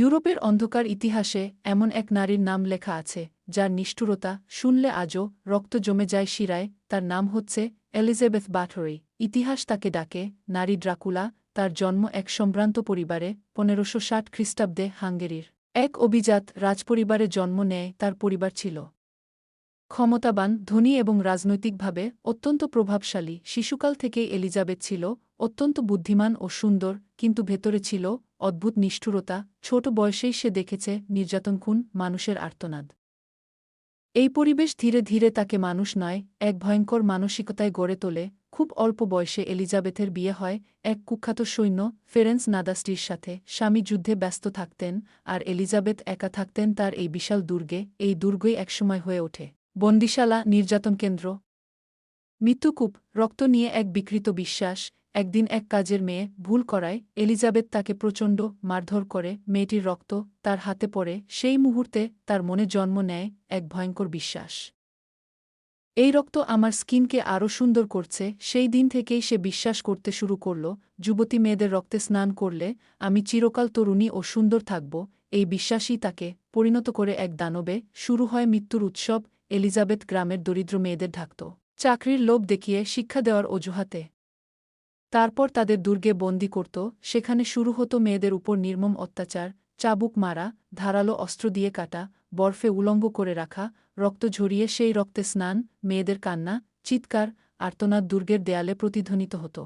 ইউরোপের অন্ধকার ইতিহাসে এমন এক নারীর নাম লেখা আছে, যার নিষ্ঠুরতা শুনলে আজও রক্ত জমে যায় শিরায়, তার নাম হচ্ছে এলিজাবেথ বাথরি ইতিহাস তাকে ডাকে নারী ড্রাকুলা, তার জন্ম এক সম্ভ্রান্ত পরিবারে পনেরোশো ষাট খ্রিস্টাব্দে হাঙ্গেরির। এক অভিজাত রাজপরিবারে জন্ম নেয়, তার পরিবার ছিল। ক্ষমতাবান, ধনী এবং রাজনৈতিকভাবে অত্যন্ত প্রভাবশালী। শিশুকাল থেকেই এলিজাবেথ ছিল অত্যন্ত বুদ্ধিমান ও সুন্দর, কিন্তু ভেতরে ছিল অদ্ভুত নিষ্ঠুরতা। ছোট বয়সেই সে দেখেছে নির্যাতন খুন, মানুষের আর্তনাদ। এই পরিবেশ ধীরে ধীরে তাকে মানুষ নয়, এক ভয়ঙ্কর মানসিকতায় গড়ে তোলে। খুব অল্প বয়সে এলিজাবেথের বিয়ে হয় এক কুখ্যাত সৈন্য, ফেরেন্স নাদাস্টির সাথে। স্বামী যুদ্ধে ব্যস্ত থাকতেন, আর এলিজাবেথ একা থাকতেন তার এই বিশাল দুর্গে। এই দুর্গই একসময় হয়ে ওঠে। বন্দিশালা নির্যাতন কেন্দ্র। মৃত্যুকূপ, রক্ত নিয়ে এক বিকৃত বিশ্বাস, একদিন এক কাজের মেয়ে ভুল করায় এলিজাবেথ তাকে প্রচণ্ড মারধর করে, মেয়েটির রক্ত তার হাতে পড়ে, সেই মুহূর্তে তার মনে জন্ম নেয় এক ভয়ঙ্কর বিশ্বাস। এই রক্ত আমার স্কিনকে আরও সুন্দর করছে, সেই দিন থেকেই সে বিশ্বাস করতে শুরু করল, যুবতী মেয়েদের রক্তে স্নান করলে আমি চিরকাল তরুণী ও সুন্দর থাকব, এই বিশ্বাসই তাকে পরিণত করে এক দানবে, শুরু হয় মৃত্যুর উৎসব এলিজাবেথ গ্রামের দরিদ্র মেয়েদের ঢাকত। চাকরির লোভ দেখিয়ে শিক্ষা দেওয়ার অজুহাতে তারপর তাদের দুর্গে বন্দি করত। সেখানে শুরু হতো মেয়েদের উপর নির্মম অত্যাচার, চাবুক মারা, ধারালো অস্ত্র দিয়ে কাটা, বরফে উলঙ্গ করে রাখা, রক্ত ঝরিয়ে সেই রক্তে স্নান, মেয়েদের কান্না, চিৎকার, আর্তনাদ দুর্গের দেয়ালে প্রতিধ্বনিত হতো।